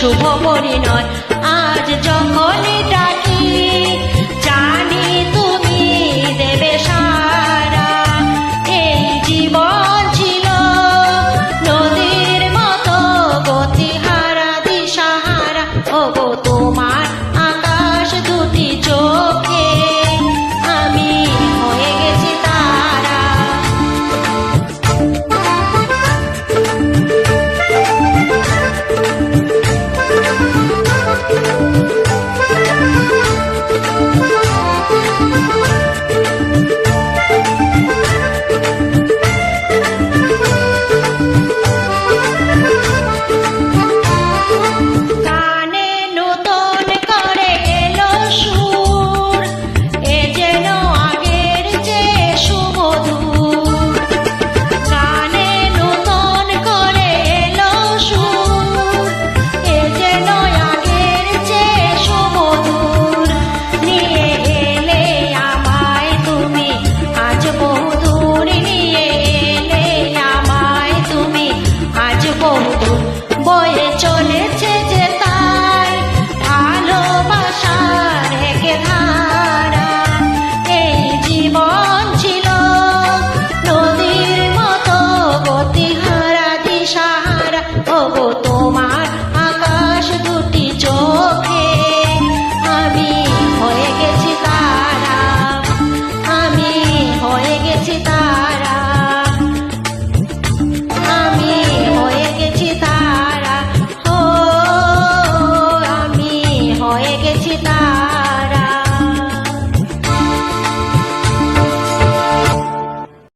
শুভ পরিণয়। আজ যখন ডাকি 大。